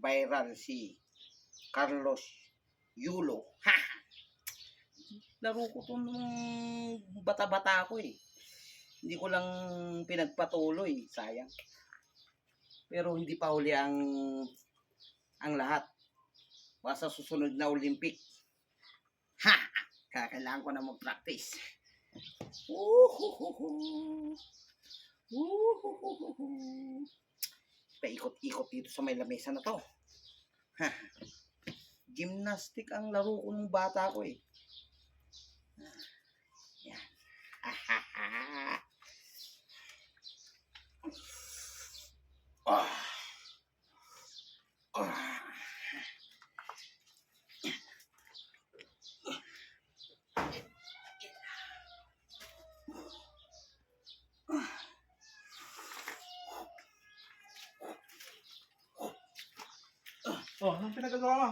viral si Carlos Yulo. Ha! Laro ko to nung bata-bata ako eh. Hindi ko lang pinagpatuloy, sayang. Pero hindi pa huli ang ang lahat. Basta susunod na Olympic. Ha! Kakailangan ko na mag-practice. Uhuhuhu. Uhuhuhu. Paikot-ikot dito sa may lamesa na to. Ha. Gymnastic ang laro ko nung bata ko eh. Yan. Ahaha. Ah. Ah. Oh, anong pinagagawa mo?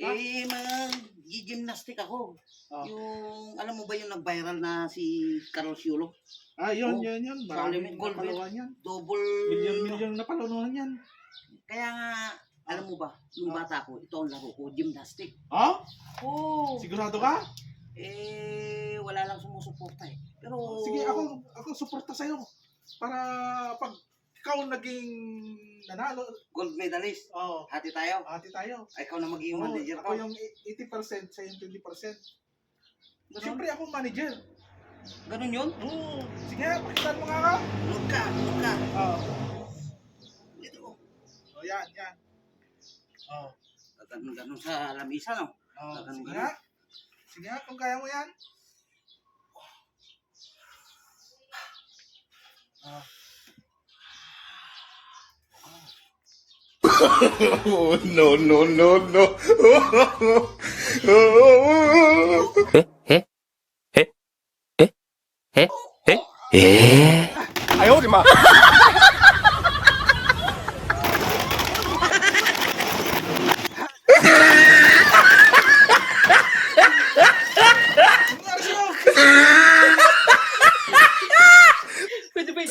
Eh, mag-gymnastic ako. Oh. Yung, alam mo ba yung nag-viral na si Carlos Yulo? Ah, yun, Oh, yun, yun. Maraming Olympic gold napaluhan yan. Double... Milyon-milyon na palunuhan yan. Kaya nga, alam mo ba, nung Ah. bata ko, ito ang laro ko, gymnastic. Oh? Oo. Sigurado ka? Eh, wala lang sumusuporta eh. Pero, Sige, ako, ako suporta sa'yo. Para pag ikaw naging nanalo, gold medalist. oh, Hati tayo. ate tayo. Ikaw na maging Oh, manager ako ko. yung 80%, sa yung 20%. Ganun, Siyempre ako manager. ganun yun? Oo. Sige, pakitaan mo nga ka. Look ka, look ka. Oh. Dito. oh, yan, yan. Oh. Ganun, ganun sa lamisa, no? Oh, Ganun, sige ganun. nga. Sige nga, kung kaya mo yan. Oh. no, no, no, no. Oh. Oh. Eh eh eh eh eh, eh, eh. えええええええー、あよりま。Could be.